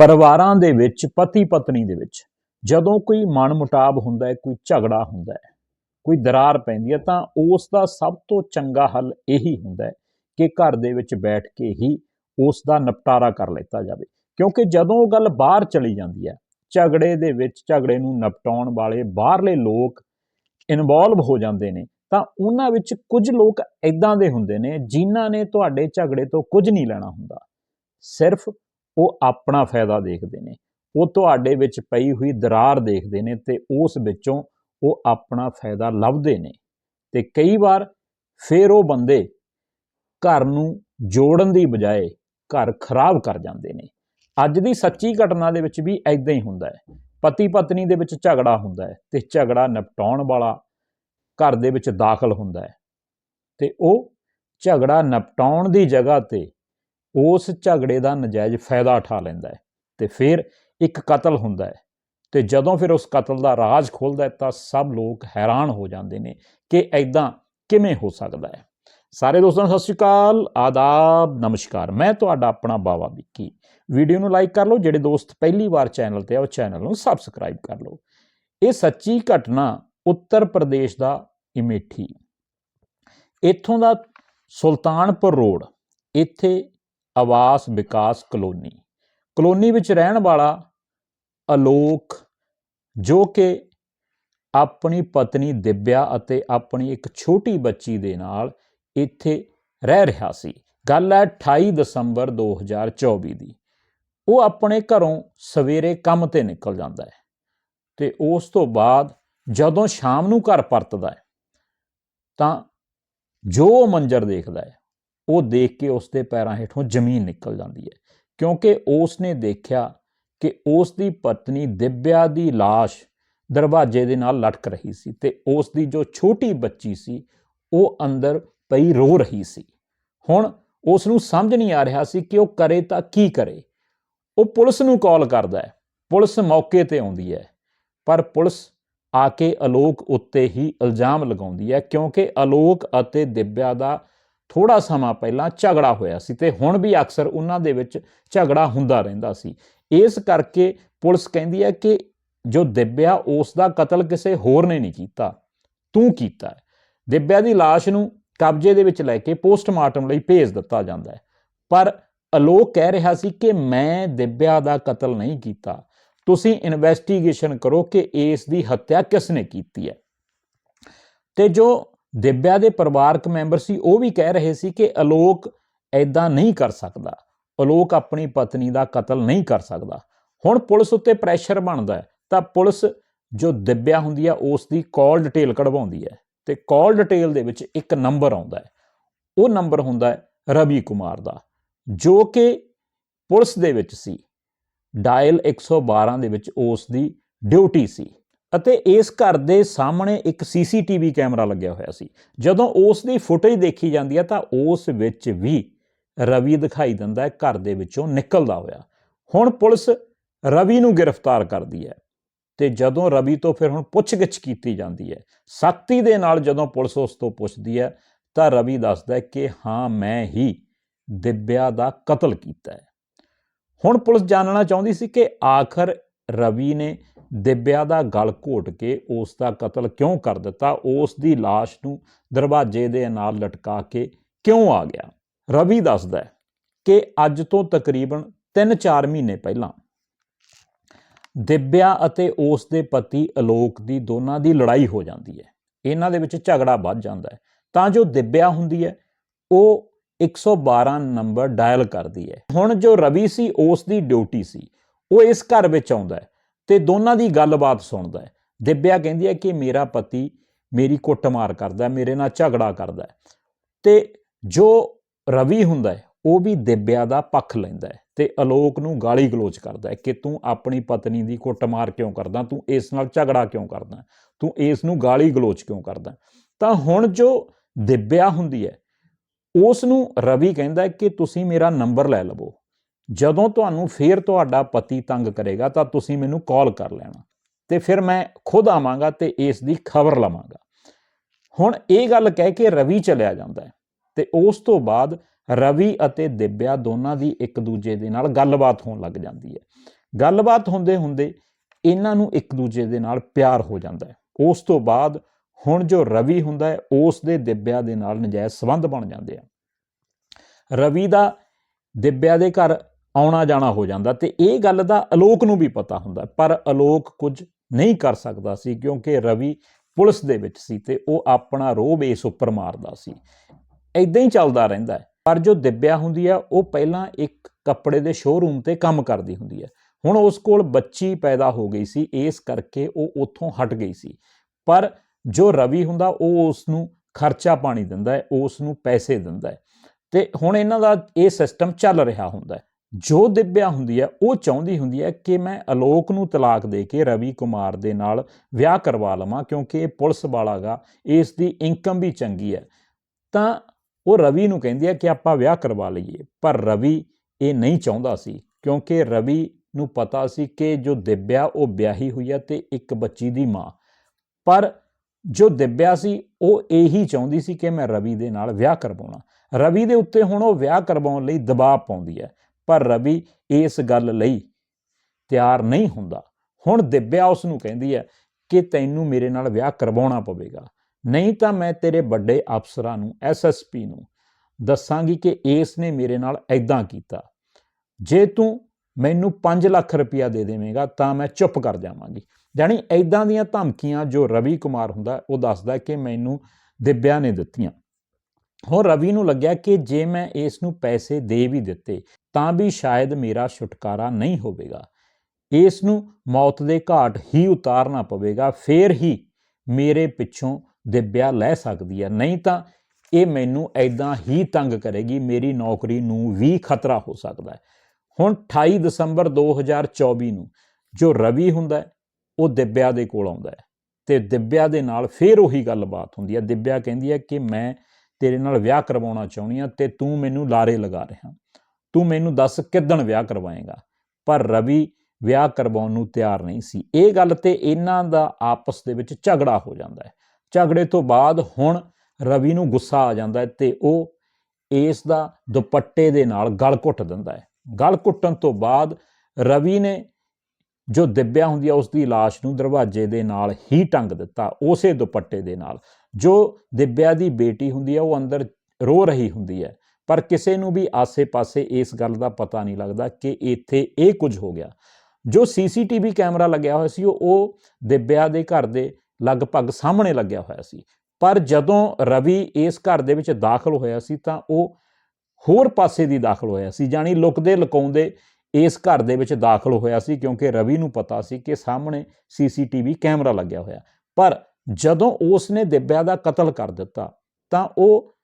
ਪਰਿਵਾਰਾਂ ਦੇ ਵਿੱਚ ਪਤੀ ਪਤਨੀ ਦੇ ਵਿੱਚ, ਜਦੋਂ ਕੋਈ ਮਨਮੁਟਾਵ ਹੁੰਦਾ ਹੈ, ਕੋਈ ਝਗੜਾ ਹੁੰਦਾ ਹੈ, ਕੋਈ ਦਰਾਰ ਪੈਂਦੀ ਹੈ, ਤਾਂ ਉਸ ਦਾ ਸਭ ਤੋਂ ਚੰਗਾ ਹੱਲ ਇਹੀ ਹੁੰਦਾ ਹੈ ਕਿ ਘਰ ਦੇ ਵਿੱਚ ਬੈਠ ਕੇ ਹੀ ਉਸ ਦਾ ਨਿਪਟਾਰਾ ਕਰ ਲਿੱਤਾ ਜਾਵੇ। ਕਿਉਂਕਿ ਜਦੋਂ ਉਹ ਗੱਲ ਬਾਹਰ ਚਲੀ ਜਾਂਦੀ ਹੈ, ਝਗੜੇ ਦੇ ਵਿੱਚ, ਝਗੜੇ ਨੂੰ ਨਿਪਟਾਉਣ ਵਾਲੇ ਬਾਹਰਲੇ ਲੋਕ ਇਨਵੋਲਵ ਹੋ ਜਾਂਦੇ ਨੇ, ਤਾਂ ਉਹਨਾਂ ਵਿੱਚ ਕੁਝ ਲੋਕ ਇਦਾਂ ਦੇ ਹੁੰਦੇ ਨੇ ਜਿਨ੍ਹਾਂ ਨੇ ਤੁਹਾਡੇ ਝਗੜੇ ਤੋਂ ਕੁਝ ਨਹੀਂ ਲੈਣਾ ਹੁੰਦਾ। ਸਿਰਫ ਉਹ ਆਪਣਾ ਫਾਇਦਾ ਦੇਖਦੇ ਨੇ। ਉਹ ਤੁਹਾਡੇ ਵਿੱਚ ਪਈ ਹੋਈ ਦਰਾਰ ਦੇਖਦੇ ਨੇ ਤੇ ਉਸ ਵਿੱਚੋਂ ਉਹ ਆਪਣਾ ਫਾਇਦਾ ਲੱਭਦੇ ਨੇ। ਤੇ ਕਈ ਵਾਰ ਫਿਰ ਉਹ ਬੰਦੇ ਘਰ ਨੂੰ ਜੋੜਨ ਦੀ ਬਜਾਏ ਘਰ ਖਰਾਬ ਕਰ ਜਾਂਦੇ ਨੇ। ਅੱਜ ਦੀ ਸੱਚੀ ਘਟਨਾ ਦੇ ਵਿੱਚ ਵੀ ਐਦਾਂ ਹੀ ਹੁੰਦਾ ਹੈ। ਪਤੀ ਪਤਨੀ ਦੇ ਵਿੱਚ ਝਗੜਾ ਹੁੰਦਾ ਹੈ ਤੇ ਝਗੜਾ ਨਿਪਟਾਉਣ ਵਾਲਾ ਘਰ ਦੇ ਵਿੱਚ ਦਾਖਲ ਹੁੰਦਾ ਹੈ। ਤੇ ਉਹ ਝਗੜਾ ਨਿਪਟਾਉਣ ਦੀ ਜਗ੍ਹਾ ਤੇ ਉਸ ਝਗੜੇ ਦਾ ਨਜਾਇਜ਼ ਫਾਇਦਾ ਉਠਾ ਲੈਂਦਾ ਹੈ ਤੇ ਫਿਰ ਇੱਕ ਕਤਲ ਹੁੰਦਾ ਹੈ ਤੇ ਜਦੋਂ ਫਿਰ ਉਸ ਕਤਲ ਦਾ ਰਾਜ਼ ਖੁੱਲਦਾ ਹੈ ਤਾਂ ਸਭ ਲੋਕ ਹੈਰਾਨ ਹੋ ਜਾਂਦੇ ਨੇ ਕਿ ਐਦਾਂ ਕਿਵੇਂ ਹੋ ਸਕਦਾ ਹੈ। ਸਾਰੇ ਦੋਸਤਾਂ ਨੂੰ ਸਤਿ ਸ਼੍ਰੀ ਅਕਾਲ, ਆਦਾਬ, ਨਮਸਕਾਰ। ਮੈਂ ਤੁਹਾਡਾ ਆਪਣਾ ਬਾਵਾ ਵਿੱਕੀ। ਵੀਡੀਓ ਨੂੰ ਲਾਈਕ ਕਰ ਲਓ, ਜਿਹੜੇ ਦੋਸਤ ਪਹਿਲੀ ਵਾਰ ਚੈਨਲ ਤੇ ਆ, ਉਹ ਚੈਨਲ ਨੂੰ ਸਬਸਕ੍ਰਾਈਬ ਕਰ ਲਓ। ਇਹ ਸੱਚੀ ਘਟਨਾ ਉੱਤਰ ਪ੍ਰਦੇਸ਼ ਦਾ ਇਮੇਠੀ ਇੱਥੋਂ ਦਾ ਸੁਲਤਾਨਪੁਰ ਰੋਡ, ਇੱਥੇ ਆਵਾਸ ਵਿਕਾਸ ਕਲੋਨੀ। ਕਲੋਨੀ ਵਿੱਚ ਰਹਿਣ ਵਾਲਾ ਅਲੋਕ, ਜੋ ਕਿ ਆਪਣੀ ਪਤਨੀ ਦਿਵਿਆ ਅਤੇ ਆਪਣੀ ਇੱਕ ਛੋਟੀ ਬੱਚੀ ਦੇ ਨਾਲ ਇੱਥੇ ਰਹਿ ਰਿਹਾ ਸੀ। ਗੱਲ ਹੈ 28 ਦਸੰਬਰ 2024 ਦੀ। ਉਹ ਆਪਣੇ ਘਰੋਂ ਸਵੇਰੇ ਕੰਮ ਤੇ ਨਿਕਲ ਜਾਂਦਾ ਹੈ ਤੇ ਉਸ ਤੋਂ ਬਾਅਦ ਜਦੋਂ ਸ਼ਾਮ ਨੂੰ ਘਰ ਪਰਤਦਾ ਹੈ ਤਾਂ ਜੋ ਉਹ ਮੰਜ਼ਰ ਦੇਖਦਾ ਹੈ ਉਹ ਦੇਖ ਕੇ ਉਸ ਦੇ ਪੈਰਾਂ ਹੇਠੋਂ ਜ਼ਮੀਨ ਨਿਕਲ ਜਾਂਦੀ ਹੈ। ਕਿਉਂਕਿ ਉਸ ਨੇ ਦੇਖਿਆ ਕਿ ਉਸ ਦੀ ਪਤਨੀ ਦਿਵਿਆ ਦੀ লাশ ਦਰਵਾਜ਼ੇ ਦੇ ਨਾਲ ਲਟਕ ਰਹੀ ਸੀ ਤੇ ਉਸ ਦੀ ਜੋ ਛੋਟੀ ਬੱਚੀ ਸੀ, ਉਹ ਅੰਦਰ ਪਈ ਰੋ ਰਹੀ ਸੀ। ਹੁਣ ਉਸ ਨੂੰ ਸਮਝ ਨਹੀਂ ਆ ਰਿਹਾ ਸੀ ਕਿ ਉਹ ਕਰੇ ਤਾਂ ਕੀ ਕਰੇ। ਉਹ ਪੁਲਿਸ ਨੂੰ ਕਾਲ ਕਰਦਾ ਹੈ। ਪੁਲਿਸ ਮੌਕੇ ਤੇ ਆਉਂਦੀ ਹੈ। ਪਰ ਪੁਲਿਸ ਆ ਕੇ ਅਲੋਕ ਉੱਤੇ ਹੀ ਇਲਜ਼ਾਮ ਲਗਾਉਂਦੀ ਹੈ ਕਿਉਂਕਿ ਅਲੋਕ ਅਤੇ ਦਿਵਿਆ ਦਾ ਥੋੜਾ ਸਮਾਂ ਪਹਿਲਾਂ ਝਗੜਾ ਹੋਇਆ ਸੀ ਤੇ ਹੁਣ ਵੀ ਅਕਸਰ ਉਹਨਾਂ ਦੇ ਵਿੱਚ ਝਗੜਾ ਹੁੰਦਾ ਰਹਿੰਦਾ ਸੀ। ਇਸ ਕਰਕੇ ਪੁਲਿਸ ਕਹਿੰਦੀ ਹੈ ਕਿ ਜੋ ਦਿਵਿਆ, ਉਸ ਦਾ ਕਤਲ ਕਿਸੇ ਹੋਰ ਨੇ ਨਹੀਂ ਕੀਤਾ। ਤੂੰ ਕੀਤਾ ਹੈ। ਦਿਵਿਆ ਦੀ লাশ ਨੂੰ ਕਬਜ਼ੇ ਦੇ ਵਿੱਚ ਲੈ ਕੇ ਪੋਸਟਮਾਰਟਮ ਲਈ ਭੇਜ ਦਿੱਤਾ ਜਾਂਦਾ ਹੈ। ਪਰ ਅਲੋਕ ਕਹਿ ਰਿਹਾ ਸੀ ਕਿ ਮੈਂ ਦਿਵਿਆ ਦਾ ਕਤਲ ਨਹੀਂ ਕੀਤਾ। ਤੁਸੀਂ ਇਨਵੈਸਟੀਗੇਸ਼ਨ ਕਰੋ ਕਿ ਇਸ ਦੀ ਹੱਤਿਆ ਕਿਸ ਨੇ ਕੀਤੀ ਹੈ। ਤੇ ਜੋ ਦਿਵਿਆ ਦੇ ਪਰਿਵਾਰਕ ਮੈਂਬਰ ਸੀ, ਉਹ ਵੀ ਕਹਿ ਰਹੇ ਸੀ ਕਿ ਅਲੋਕ ਐਦਾਂ ਨਹੀਂ ਕਰ ਸਕਦਾ। ਅਲੋਕ ਆਪਣੀ ਪਤਨੀ ਦਾ ਕਤਲ ਨਹੀਂ ਕਰ ਸਕਦਾ। ਹੁਣ ਪੁਲਿਸ ਉੱਤੇ ਪ੍ਰੈਸ਼ਰ ਬਣਦਾ ਹੈ, ਤਾਂ ਪੁਲਿਸ ਜੋ ਦਿਵਿਆ ਹੁੰਦੀ ਹੈ ਉਸ ਦੀ ਕਾਲ ਡਿਟੇਲ ਕਢਵਾਉਂਦੀ ਹੈ ਤੇ ਕਾਲ ਡਿਟੇਲ ਦੇ ਵਿੱਚ ਇੱਕ ਨੰਬਰ ਆਉਂਦਾ ਹੈ। ਉਹ ਨੰਬਰ ਹੁੰਦਾ ਹੈ ਰਵੀ ਕੁਮਾਰ ਦਾ, ਜੋ ਕਿ ਪੁਲਿਸ ਦੇ ਵਿੱਚ ਸੀ। ਡਾਇਲ 112 ਦੇ ਵਿੱਚ ਉਸ ਦੀ ਡਿਊਟੀ ਸੀ। ਅਤੇ ਇਸ ਘਰ ਦੇ ਸਾਹਮਣੇ ਇੱਕ ਸੀਸੀਟੀਵੀ ਕੈਮਰਾ ਲੱਗਿਆ ਹੋਇਆ ਸੀ। ਜਦੋਂ ਉਸ ਦੀ ਫੁਟੇਜ ਦੇਖੀ ਜਾਂਦੀ ਹੈ ਤਾਂ ਉਸ ਵਿੱਚ ਵੀ ਰਵੀ ਦਿਖਾਈ ਦਿੰਦਾ ਹੈ, ਘਰ ਦੇ ਵਿੱਚੋਂ ਨਿਕਲਦਾ ਹੋਇਆ। ਹੁਣ ਪੁਲਿਸ ਰਵੀ ਨੂੰ ਗ੍ਰਿਫਤਾਰ ਕਰਦੀ ਹੈ ਤੇ ਜਦੋਂ ਰਵੀ ਤੋਂ ਫਿਰ ਹੁਣ ਪੁੱਛਗਿੱਛ ਕੀਤੀ ਜਾਂਦੀ ਹੈ ਸਖਤੀ ਦੇ ਨਾਲ ਜਦੋਂ ਪੁਲਿਸ ਉਸ ਤੋਂ ਪੁੱਛਦੀ ਹੈ ਤਾਂ ਰਵੀ ਦੱਸਦਾ ਹੈ ਕਿ ਹਾਂ, ਮੈਂ ਹੀ ਦਿਵਿਆ ਦਾ ਕਤਲ ਕੀਤਾ ਹੈ। ਹੁਣ ਪੁਲਿਸ ਜਾਣਨਾ ਚਾਹੁੰਦੀ ਸੀ ਕਿ ਆਖਰ ਰਵੀ ਨੇ ਦਿਵਿਆ ਦਾ ਗਲ ਘੋਟ ਕੇ ਉਸ ਦਾ ਕਤਲ ਕਿਉਂ ਕਰ ਦਿੱਤਾ, ਉਸ ਦੀ লাশ ਨੂੰ ਦਰਵਾਜ਼ੇ ਦੇ ਨਾਲ ਲਟਕਾ ਕੇ ਕਿਉਂ ਆ ਗਿਆ? ਰਵੀ ਦੱਸਦਾ ਕਿ ਅੱਜ ਤੋਂ ਤਕਰੀਬਨ 3-4 ਮਹੀਨੇ ਪਹਿਲਾਂ ਦਿਵਿਆ ਅਤੇ ਉਸ ਦੇ ਪਤੀ ਅਲੋਕ ਦੀ ਦੋਨਾਂ ਦੀ ਲੜਾਈ ਹੋ ਜਾਂਦੀ ਹੈ। ਇਹਨਾਂ ਦੇ ਵਿੱਚ ਝਗੜਾ ਵੱਧ ਜਾਂਦਾ ਹੈ। ਤਾਂ ਜੋ ਦਿਵਿਆ ਹੁੰਦੀ ਹੈ, ਉਹ 112 ਨੰਬਰ ਡਾਇਲ ਕਰਦੀ ਹੈ। ਹੁਣ ਜੋ ਰਵੀ ਸੀ, ਉਸ ਦੀ ਡਿਊਟੀ ਸੀ, ਉਹ ਇਸ ਘਰ ਵਿੱਚ ਆਉਂਦਾ ਹੈ। ਤੇ ਦੋਨਾਂ ਦੀ ਗੱਲਬਾਤ ਸੁਣਦਾ ਹੈ। ਦਿਵਿਆ ਕਹਿੰਦੀ ਹੈ ਕਿ ਮੇਰਾ ਪਤੀ ਮੇਰੀ ਕੁੱਟਮਾਰ ਕਰਦਾ ਮੇਰੇ ਨਾਲ ਝਗੜਾ ਕਰਦਾ ਹੈ। ਤੇ ਜੋ ਰਵੀ ਹੁੰਦਾ ਹੈ, ਉਹ ਵੀ ਦਿਵਿਆ ਦਾ ਪੱਖ ਲੈਂਦਾ ਹੈ ਤੇ ਅਲੋਕ ਨੂੰ ਗਾਲੀ ਗਲੋਚ ਕਰਦਾ ਹੈ ਕਿ ਤੂੰ ਆਪਣੀ ਪਤਨੀ ਦੀ ਕੁੱਟਮਾਰ ਕਿਉਂ ਕਰਦਾ, ਤੂੰ ਇਸ ਨਾਲ ਝਗੜਾ ਕਿਉਂ ਕਰਦਾ, ਤੂੰ ਇਸ ਨੂੰ ਗਾਲੀ ਗਲੋਚ ਕਿਉਂ ਕਰਦਾ। ਤਾਂ ਹੁਣ ਜੋ ਦਿਵਿਆ ਹੁੰਦੀ ਹੈ, ਉਸ ਨੂੰ ਰਵੀ ਕਹਿੰਦਾ ਕਿ ਤੁਸੀਂ ਮੇਰਾ ਨੰਬਰ ਲੈ ਲਵੋ। ਜਦੋਂ ਤੁਹਾਨੂੰ ਫੇਰ ਤੁਹਾਡਾ ਪਤੀ ਤੰਗ ਕਰੇਗਾ ਤਾਂ ਤੁਸੀਂ ਮੈਨੂੰ ਕਾਲ ਕਰ ਲੈਣਾ ਤੇ ਫਿਰ ਮੈਂ ਖੁਦ ਆਵਾਂਗਾ ਤੇ ਇਸ ਦੀ ਖਬਰ ਲਵਾਂਗਾ। ਹੁਣ ਇਹ ਗੱਲ ਕਹਿ ਕੇ ਰਵੀ ਚਲਿਆ ਜਾਂਦਾ ਹੈ ਤੇ ਉਸ ਤੋਂ ਬਾਅਦ ਰਵੀ ਅਤੇ ਦਿਵਿਆ ਦੋਨਾਂ ਦੀ ਇੱਕ ਦੂਜੇ ਦੇ ਨਾਲ ਗੱਲਬਾਤ ਹੋਣ ਲੱਗ ਜਾਂਦੀ ਹੈ। ਗੱਲਬਾਤ ਹੁੰਦੇ ਹੁੰਦੇ ਇਹਨਾਂ ਨੂੰ ਇੱਕ ਦੂਜੇ ਦੇ ਨਾਲ ਪਿਆਰ ਹੋ ਜਾਂਦਾ ਹੈ। ਉਸ ਤੋਂ ਬਾਅਦ ਹੁਣ ਜੋ ਰਵੀ ਹੁੰਦਾ ਹੈ, ਉਸ ਦੇ ਦਿਵਿਆ ਦੇ ਨਾਲ ਨਜਾਇਜ਼ ਸੰਬੰਧ ਬਣ ਜਾਂਦੇ ਆ। ਰਵੀ ਦਾ ਦਿਵਿਆ ਦੇ ਘਰ ਆਉਣਾ ਜਾਣਾ ਹੋ ਜਾਂਦਾ ਤੇ ਇਹ ਗੱਲ ਦਾ ਅਲੋਕ ਨੂੰ ਵੀ ਪਤਾ ਹੁੰਦਾ ਪਰ ਅਲੋਕ ਕੁਝ ਨਹੀਂ ਕਰ ਸਕਦਾ ਸੀ ਕਿਉਂਕਿ ਰਵੀ ਪੁਲਿਸ ਦੇ ਵਿੱਚ ਸੀ ਤੇ ਉਹ ਆਪਣਾ ਰੋਬ ਇਸ ਉੱਪਰ ਮਾਰਦਾ ਸੀ। ਐਦਾਂ ਹੀ ਚੱਲਦਾ ਰਹਿੰਦਾ ਹੈ। ਪਰ ਜੋ ਦਿਵਿਆ ਹੁੰਦੀ ਆ ਉਹ ਪਹਿਲਾਂ ਇੱਕ ਕੱਪੜੇ ਦੇ ਸ਼ੋਰੂਮ ਤੇ ਕੰਮ ਕਰਦੀ ਹੁੰਦੀ ਹੈ। ਹੁਣ ਉਸ ਕੋਲ ਬੱਚੀ ਪੈਦਾ ਹੋ ਗਈ ਸੀ, ਇਸ ਕਰਕੇ ਉਹ ਉੱਥੋਂ ਹਟ ਗਈ ਸੀ। ਪਰ ਜੋ ਰਵੀ ਹੁੰਦਾ, ਉਹ ਉਸ ਨੂੰ ਖਰਚਾ ਪਾਣੀ ਦਿੰਦਾ ਹੈ ਉਸ ਨੂੰ ਪੈਸੇ ਦਿੰਦਾ ਹੈ। ਤੇ ਹੁਣ ਇਹਨਾਂ ਦਾ ਇਹ ਸਿਸਟਮ ਚੱਲ ਰਿਹਾ ਹੁੰਦਾ ਹੈ। ਜੋ ਦਿਵਿਆ ਹੁੰਦੀ ਹੈ, ਉਹ ਚਾਹੁੰਦੀ ਹੁੰਦੀ ਹੈ ਕਿ ਮੈਂ ਅਲੋਕ ਨੂੰ ਤਲਾਕ ਦੇ ਕੇ ਰਵੀ ਕੁਮਾਰ ਦੇ ਨਾਲ ਵਿਆਹ ਕਰਵਾ ਲਵਾਂ, ਕਿਉਂਕਿ ਇਹ ਪੁਲਿਸ ਵਾਲਾ ਗਾ, ਇਸ ਦੀ ਇਨਕਮ ਵੀ ਚੰਗੀ ਹੈ। ਤਾਂ ਉਹ ਰਵੀ ਨੂੰ ਕਹਿੰਦੀ ਹੈ ਕਿ ਆਪਾਂ ਵਿਆਹ ਕਰਵਾ ਲਈਏ, ਪਰ ਰਵੀ ਇਹ ਨਹੀਂ ਚਾਹੁੰਦਾ ਸੀ, ਕਿਉਂਕਿ ਰਵੀ ਨੂੰ ਪਤਾ ਸੀ ਕਿ ਜੋ ਦਿਵਿਆ ਉਹ ਵਿਆਹੀ ਹੋਈ ਹੈ ਤੇ ਇੱਕ ਬੱਚੀ ਦੀ ਮਾਂ। ਪਰ ਜੋ ਦਿਵਿਆ ਸੀ, ਉਹ ਇਹੀ ਚਾਹੁੰਦੀ ਸੀ ਕਿ ਮੈਂ ਰਵੀ ਦੇ ਨਾਲ ਵਿਆਹ ਕਰਵਾਉਣਾ। ਰਵੀ ਦੇ ਉੱਤੇ ਹੁਣ ਉਹ ਵਿਆਹ ਕਰਵਾਉਣ ਲਈ ਦਬਾਅ ਪਾਉਂਦੀ ਹੈ। ਪਰ ਰਵੀ ਇਸ ਗੱਲ ਲਈ ਤਿਆਰ ਨਹੀਂ ਹੁੰਦਾ। ਹੁਣ ਦਿਵਿਆ ਉਸ ਨੂੰ ਕਹਿੰਦੀ ਹੈ ਕਿ ਤੈਨੂੰ ਮੇਰੇ ਨਾਲ ਵਿਆਹ ਕਰਵਾਉਣਾ ਪਵੇਗਾ। ਨਹੀਂ ਤਾਂ ਮੈਂ ਤੇਰੇ ਵੱਡੇ ਅਫਸਰਾਂ ਨੂੰ ਐਸਐਸਪੀ ਨੂੰ ਦੱਸਾਂਗੀ ਕਿ ਇਸ ਨੇ ਮੇਰੇ ਨਾਲ ਐਦਾਂ ਕੀਤਾ। ਜੇ ਤੂੰ ਮੈਨੂੰ 5 ਲੱਖ ਰੁਪਇਆ ਦੇ ਦੇਵੇਂਗਾ ਤਾਂ ਮੈਂ ਚੁੱਪ ਕਰ ਜਾਵਾਂਗੀ। ਜਾਨੀ ਐਦਾਂ ਦੀਆਂ ਧਮਕੀਆਂ ਜੋ ਰਵੀ ਕੁਮਾਰ ਹੁੰਦਾ, ਉਹ ਦੱਸਦਾ ਕਿ ਮੈਨੂੰ ਦਿਵਿਆ ਨੇ ਦਿੱਤੀਆਂ। ਹੁਣ ਰਵੀ ਨੂੰ ਲੱਗਿਆ ਕਿ ਜੇ ਮੈਂ ਇਸ ਨੂੰ ਪੈਸੇ ਦੇ ਵੀ ਦਿੱਤੇ, ਤਾਂ ਵੀ ਸ਼ਾਇਦ ਮੇਰਾ ਛੁਟਕਾਰਾ ਨਹੀਂ ਹੋਵੇਗਾ। ਇਸ ਨੂੰ ਮੌਤ ਦੇ ਘਾਟ ਹੀ ਉਤਾਰਨਾ ਪਵੇਗਾ, ਫੇਰ ਹੀ ਮੇਰੇ ਪਿੱਛੋਂ ਦਿਵਿਆ ਲੈ ਸਕਦੀ ਹੈ। ਨਹੀਂ ਤਾਂ ਇਹ ਮੈਨੂੰ ਐਦਾਂ ਹੀ ਤੰਗ ਕਰੇਗੀ, ਮੇਰੀ ਨੌਕਰੀ ਨੂੰ ਵੀ ਖਤਰਾ ਹੋ ਸਕਦਾ ਹੈ। ਹੁਣ 28 ਦਸੰਬਰ 2024 ਨੂੰ ਜੋ ਰਵੀ ਹੁੰਦਾ ਉਹ ਦਿਵਿਆ ਦੇ ਕੋਲ ਆਉਂਦਾ ਹੈ ਤੇ ਦਿਵਿਆ ਦੇ ਨਾਲ ਫੇਰ ਉਹੀ ਗੱਲਬਾਤ ਹੁੰਦੀ ਹੈ। ਦਿਵਿਆ ਕਹਿੰਦੀ ਹੈ ਕਿ ਮੈਂ ਤੇਰੇ ਨਾਲ ਵਿਆਹ ਕਰਵਾਉਣਾ ਚਾਹੁੰਦੀ ਆ ਤੇ ਤੂੰ ਮੈਨੂੰ ਲਾਰੇ ਲਗਾ ਰਿਹਾ। ਤੂੰ ਮੈਨੂੰ ਦੱਸ ਕਿਦਣ ਵਿਆਹ ਕਰਵਾਏਗਾ? ਪਰ ਰਵੀ ਵਿਆਹ ਕਰਵਾਉਣ ਨੂੰ ਤਿਆਰ ਨਹੀਂ ਸੀ। ਇਹ ਗੱਲ ਤੇ ਇਹਨਾਂ ਦਾ ਆਪਸ ਦੇ ਵਿੱਚ ਝਗੜਾ ਹੋ ਜਾਂਦਾ ਹੈ। ਝਗੜੇ ਤੋਂ ਬਾਅਦ ਹੁਣ ਰਵੀ ਨੂੰ ਗੁੱਸਾ ਆ ਜਾਂਦਾ ਹੈ ਤੇ ਉਹ ਇਸ ਦਾ ਦੁਪੱਟੇ ਦੇ ਨਾਲ ਗਲ ਘੁੱਟ ਦਿੰਦਾ ਹੈ। ਗਲ ਘੁੱਟਣ ਤੋਂ ਬਾਅਦ ਰਵੀ ਨੇ ਜੋ ਦਿਵਿਆ ਹੁੰਦੀ ਹੈ ਉਸ ਦੀ লাশ ਨੂੰ ਦਰਵਾਜ਼ੇ ਦੇ ਨਾਲ ਹੀ ਟੰਗ ਦਿੱਤਾ, ਉਸੇ ਦੁਪੱਟੇ ਦੇ ਨਾਲ। ਜੋ ਦਿਵਿਆ ਦੀ ਬੇਟੀ ਹੁੰਦੀ ਹੈ ਉਹ ਅੰਦਰ ਰੋ ਰਹੀ ਹੁੰਦੀ ਹੈ ਪਰ ਕਿਸੇ ਨੂੰ ਵੀ ਆਸੇ-ਪਾਸੇ ਇਸ ਗੱਲ ਦਾ ਪਤਾ ਨਹੀਂ ਲੱਗਦਾ ਕਿ ਇੱਥੇ ਇਹ ਕੁਝ ਹੋ ਗਿਆ। ਜੋ ਸੀਸੀਟੀਵੀ ਕੈਮਰਾ ਲੱਗਿਆ ਹੋਇਆ ਸੀ, ਉਹ ਦਿਵਿਆ ਦੇ ਘਰ ਦੇ ਲਗਭਗ ਸਾਹਮਣੇ ਲੱਗਿਆ ਹੋਇਆ ਸੀ। ਪਰ ਜਦੋਂ ਰਵੀ ਇਸ ਘਰ ਦੇ ਵਿੱਚ ਦਾਖਲ ਹੋਇਆ ਸੀ, ਤਾਂ ਉਹ ਹੋਰ ਪਾਸੇ ਦੀ ਦਾਖਲ ਹੋਇਆ ਸੀ ਜਾਨੀ ਲੁਕਦੇ ਲੁਕਾਉਂਦੇ ਇਸ ਘਰ ਦੇ ਵਿੱਚ ਦਾਖਲ ਹੋਇਆ ਸੀ ਕਿਉਂਕਿ ਰਵੀ ਨੂੰ ਪਤਾ ਸੀ ਕਿ ਸਾਹਮਣੇ ਸੀਸੀਟੀਵੀ ਕੈਮਰਾ ਲੱਗਿਆ ਹੋਇਆ। ਪਰ ਜਦੋਂ ਉਸ ਨੇ ਦਿਵਿਆ ਦਾ ਕਤਲ ਕਰ ਦਿੱਤਾ, ਤਾਂ ਉਹ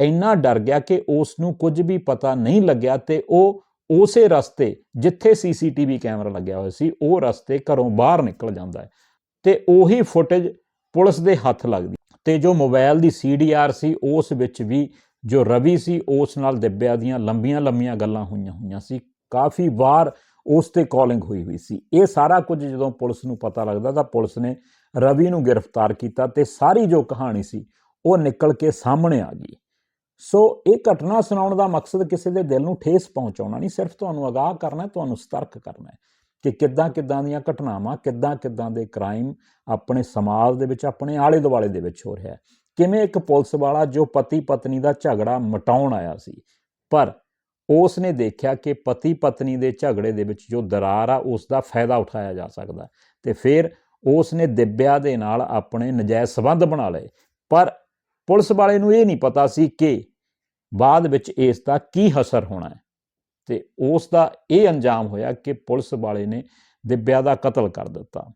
ਇੰਨਾ ਡਰ ਗਿਆ ਕਿ ਉਸ ਨੂੰ ਕੁਝ ਵੀ ਪਤਾ ਨਹੀਂ ਲੱਗਿਆ ਤੇ ਉਹ ਉਸੇ ਰਸਤੇ ਜਿੱਥੇ ਸੀਸੀਟੀਵੀ ਕੈਮਰਾ ਲੱਗਿਆ ਹੋਇਆ ਸੀ, ਉਹ ਰਸਤੇ ਘਰੋਂ ਬਾਹਰ ਨਿਕਲ ਜਾਂਦਾ ਹੈ ਤੇ ਉਹੀ ਫੁਟੇਜ ਪੁਲਿਸ ਦੇ ਹੱਥ ਲੱਗਦੀ। ਤੇ ਜੋ ਮੋਬਾਈਲ ਦੀ ਸੀਡੀਆਰ ਸੀ, ਉਸ ਵਿੱਚ ਵੀ ਜੋ ਰਵੀ ਸੀ, ਉਸ ਨਾਲ ਦਿਵਿਆ ਦੀਆਂ ਲੰਬੀਆਂ ਲੰਬੀਆਂ ਗੱਲਾਂ ਹੋਈਆਂ ਹੋਈਆਂ ਸੀ। ਕਾਫੀ ਵਾਰ ਉਸ ਤੇ ਕਾਲਿੰਗ ਹੋਈ ਹੋਈ ਸੀ। ਇਹ ਸਾਰਾ ਕੁਝ ਜਦੋਂ ਪੁਲਿਸ ਨੂੰ ਪਤਾ ਲੱਗਦਾ ਤਾਂ ਪੁਲਿਸ ਨੇ ਰਵੀ ਨੂੰ ਗ੍ਰਿਫਤਾਰ ਕੀਤਾ ਤੇ ਸਾਰੀ ਜੋ ਕਹਾਣੀ ਸੀ ਉਹ ਨਿਕਲ ਕੇ ਸਾਹਮਣੇ ਆ ਗਈ। ਸੋ ਇਹ ਘਟਨਾ ਸੁਣਾਉਣ ਦਾ ਮਕਸਦ ਕਿਸੇ ਦੇ ਦਿਲ ਨੂੰ ਠੇਸ ਪਹੁੰਚਾਉਣਾ ਨਹੀਂ, ਸਿਰਫ ਤੁਹਾਨੂੰ ਅਗਾਹ ਕਰਨਾ ਤੁਹਾਨੂੰ ਸਤਰਕ ਕਰਨਾ ਹੈ ਕਿ ਕਿੱਦਾਂ ਕਿੱਦਾਂ ਦੀਆਂ ਘਟਨਾਵਾਂ, ਕਿੱਦਾਂ ਕਿੱਦਾਂ ਦੇ ਕ੍ਰਾਈਮ ਆਪਣੇ ਸਮਾਜ ਦੇ ਵਿੱਚ, ਆਪਣੇ ਆਲੇ ਦੁਆਲੇ ਦੇ ਵਿੱਚ ਹੋ ਰਿਹਾ ਹੈ। ਕਿਵੇਂ ਇੱਕ ਪੁਲਿਸ ਵਾਲਾ ਜੋ ਪਤੀ ਪਤਨੀ ਦਾ ਝਗੜਾ ਮਟਾਉਣ ਆਇਆ ਸੀ। ਪਰ ਉਸ ਨੇ ਦੇਖਿਆ ਕਿ ਪਤੀ ਪਤਨੀ ਦੇ ਝਗੜੇ ਦੇ ਵਿੱਚ ਜੋ ਦਰਾਰ ਆ ਉਸ ਦਾ ਫਾਇਦਾ ਉਠਾਇਆ ਜਾ ਸਕਦਾ ਤੇ ਫਿਰ ਉਸ ਨੇ ਦਿਵਿਆ ਦੇ ਨਾਲ ਆਪਣੇ ਨਜਾਇਜ਼ ਸਬੰਧ ਬਣਾ ਲਏ। ਪਰ ਪੁਲਿਸ ਵਾਲੇ ਨੂੰ ਇਹ ਨਹੀਂ ਪਤਾ ਸੀ ਕਿ ਬਾਅਦ ਵਿੱਚ ਇਸ ਦਾ ਕੀ ਅਸਰ ਹੋਣਾ ਹੈ। ਤੇ ਉਸ ਦਾ ਇਹ ਅੰਜਾਮ ਹੋਇਆ ਕਿ ਪੁਲਿਸ ਵਾਲੇ ਨੇ ਦਿਵਿਆ ਦਾ ਕਤਲ ਕਰ ਦਿੱਤਾ।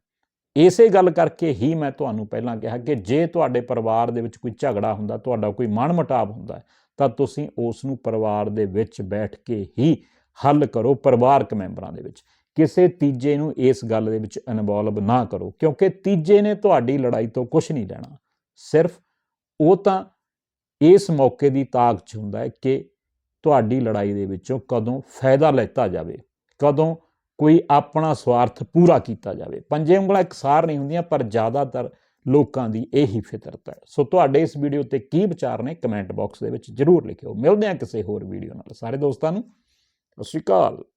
ਇਸੇ ਗੱਲ ਕਰਕੇ ਹੀ ਮੈਂ ਤੁਹਾਨੂੰ ਪਹਿਲਾਂ ਕਿਹਾ ਕਿ ਜੇ ਤੁਹਾਡੇ ਪਰਿਵਾਰ ਦੇ ਵਿੱਚ ਕੋਈ ਝਗੜਾ ਹੁੰਦਾ, ਤੁਹਾਡਾ ਕੋਈ ਮਨਮਟਾਵ ਹੁੰਦਾ ਤਾਂ ਤੁਸੀਂ ਉਸ ਨੂੰ ਪਰਿਵਾਰ ਦੇ ਵਿੱਚ ਬੈਠ ਕੇ ਹੀ ਹੱਲ ਕਰੋ ਪਰਿਵਾਰਕ ਮੈਂਬਰਾਂ ਦੇ ਵਿੱਚ। ਕਿਸੇ ਤੀਜੇ ਨੂੰ ਇਸ ਗੱਲ ਦੇ ਵਿੱਚ ਇਨਵੋਲਵ ਨਾ ਕਰੋ, ਕਿਉਂਕਿ ਤੀਜੇ ਨੇ ਤੁਹਾਡੀ ਲੜਾਈ ਤੋਂ ਕੁਝ ਨਹੀਂ ਲੈਣਾ। ਸਿਰਫ ਉਹ ਤਾਂ ਇਸ ਮੌਕੇ ਦੀ ਤਾਕ 'ਚ ਹੁੰਦਾ ਹੈ ਕਿ ਤੁਹਾਡੀ ਲੜਾਈ ਦੇ ਵਿੱਚੋਂ ਕਦੋਂ ਫਾਇਦਾ ਲੈਤਾ ਜਾਵੇ, ਕਦੋਂ ਕੋਈ ਆਪਣਾ ਸਵਾਰਥ ਪੂਰਾ ਕੀਤਾ ਜਾਵੇ। ਪੰਜੇ ਉਂਗਲਾਂ ਇਕਸਾਰ ਨਹੀਂ ਹੁੰਦੀਆਂ, ਪਰ ਜ਼ਿਆਦਾਤਰ ਲੋਕਾਂ ਦੀ ਇਹੀ ਫਿਤਰਤ ਹੈ। ਸੋ ਤੁਹਾਡੇ ਇਸ ਵੀਡੀਓ ਤੇ ਕੀ ਵਿਚਾਰ ਨੇ ਕਮੈਂਟ ਬਾਕਸ ਦੇ ਵਿੱਚ ਜਰੂਰ ਲਿਖਿਓ। ਮਿਲਦੇ ਹਾਂ ਕਿਸੇ ਹੋਰ ਵੀਡੀਓ ਨਾਲ। ਸਾਰੇ ਦੋਸਤਾਂ ਨੂੰ, ਸਤਿ ਸ਼੍ਰੀ ਅਕਾਲ।